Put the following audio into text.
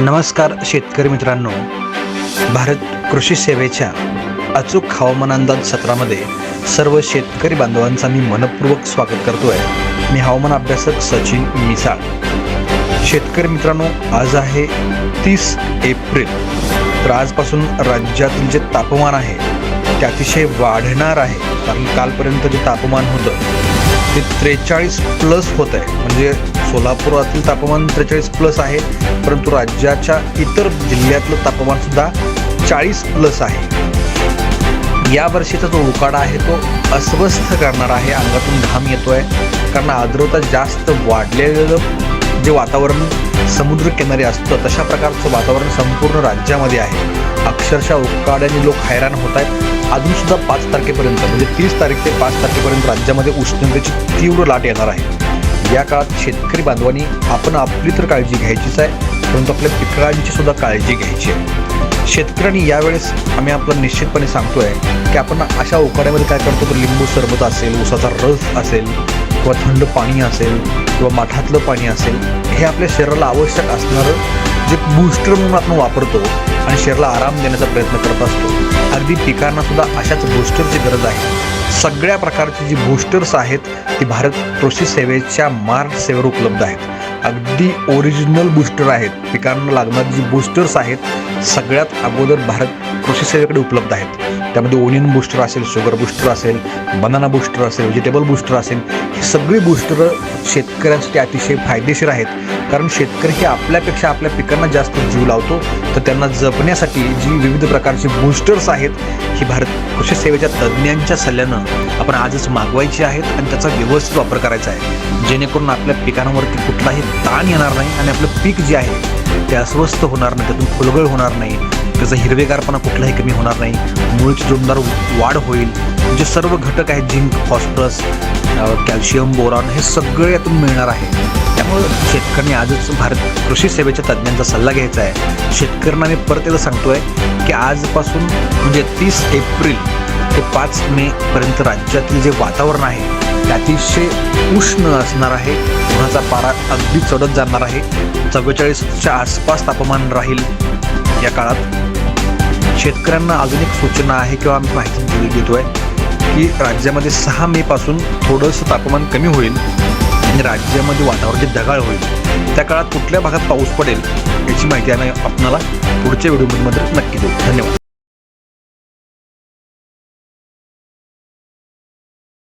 नमस्कार शेतकरी मित्रांनो. भारत कृषी सेवेच्या अचूक हवामान अंदाज सत्रामध्ये सर्व शेतकरी बांधवांचा मी मनपूर्वक स्वागत करतोय. मी हवामान अभ्यासक सचिन मिसाळ. शेतकरी मित्रांनो आज आहे तीस एप्रिल. तर आजपासून राज्यातील जे तापमान आहे ते अतिशय वाढणार आहे. कारण कालपर्यंत जे तापमान होतं ते त्रेचाळीस प्लस होत आहे म्हणजे सोलापुरातील तापमान त्रेचाळीस प्लस आहे परंतु राज्याच्या इतर जिल्ह्यातलं तापमानसुद्धा चाळीस प्लस आहे. या वर्षीचा जो उकाडा आहे तो अस्वस्थ करणार आहे अंगातून घाम येतो आहे कारण आर्द्रता जास्त वाढलेलं जे वातावरण समुद्र किनारी असतं तशा प्रकारचं वातावरण संपूर्ण राज्यामध्ये आहे. अक्षरशः उकाड्याने लोक हैराण होत आहेत. अजून सुद्धा पाच तारखेपर्यंत म्हणजे तीस तारीख ते पाच तारखेपर्यंत राज्यामध्ये उष्णतेची तीव्र लाट येणार आहे. या काळात शेतकरी बांधवांनी आपण आपली तर काळजी घ्यायचीच आहे परंतु आपल्या पिकांची सुद्धा काळजी घ्यायची आहे. शेतकऱ्यांनी यावेळेस आम्ही आपलं निश्चितपणे सांगतोय की आपण अशा उकाड्यामध्ये काय करतो तर लिंबू सरबत असेल उसाचा रस असेल किंवा थंड पाणी असेल किंवा माठातलं पाणी असेल हे आपल्या शरीराला आवश्यक असणारं जे बूस्टर म्हणून आपण वापरतो आणि शरीराला आराम देण्याचा प्रयत्न करत असतो अगदी पिकांना सुद्धा अशाच बूस्टरची गरज आहे. सगळ्या प्रकारची जी बूस्टर्स आहेत ती भारत कृषी सेवेच्या मार्ग सेवेवर उपलब्ध आहेत. अगदी ओरिजिनल बूस्टर आहेत. पिकांना लागणारी जी बूस्टर्स आहेत सगळ्यात अगोदर भारत कृषी सेवेकडे उपलब्ध आहेत. त्यामध्ये ओनियन बूस्टर असेल शुगर बूस्टर असेल बनाना बूस्टर असेल व्हेजिटेबल बूस्टर असेल ही सगळी बूस्टर शेतकऱ्यांसाठी अतिशय फायदेशीर आहेत. कारण शेतकरी हे आपल्यापेक्षा आपल्या पिकांना जास्त जीव लावतो तर त्यांना जपण्यासाठी जी विविध प्रकारची बूस्टर्स आहेत ही भारत कृषी सेवेच्या तज्ज्ञांच्या सल्ल्यानं आपण आजच मागवायची आहेत आणि त्याचा व्यवस्थित वापर करायचा आहे. जेणेकरून आपल्या पिकांवरती कुठलाही ताण येणार नाही आणि आपलं पीक जे आहे ते अस्वस्थ होणार नाही त्यातून खोलगळ होणार नाही त्याचा हिरवेगारपणा कुठलाही कमी होणार नाही मुळीची जोमदार वाढ होईल. जे सर्व घटक आहेत झिंक फॉस्फरस कॅल्शियम बोरॉन हे सगळं यातून मिळणार आहे. त्यामुळं शेतकऱ्यांनी आजच भारत कृषी सेवेच्या तज्ज्ञांचा सल्ला घ्यायचा आहे. शेतकऱ्यांना मी परत एकदा सांगतोय की आजपासून म्हणजे तीस एप्रिल ते पाच मे पर्यंत राज्यातील जे वातावरण आहे ते अतिशय उष्ण असणार आहे. उन्हाचा पारा अगदी चढत जाणार आहे. चव्वेचाळीसच्या आसपास तापमान राहील. या काळात शेतकऱ्यांना अजून एक सूचना आहे किंवा आम्ही माहिती देतो देतोय की राज्यामध्ये सहा मे पासून थोडंसं तापमान कमी होईल आणि राज्यामध्ये वातावरण जे ढगाळ होईल. त्या काळात कुठल्या भागात पाऊस पडेल याची माहिती आम्ही आपणाला पुढच्या व्हिडिओमध्ये नक्की देऊ. धन्यवाद.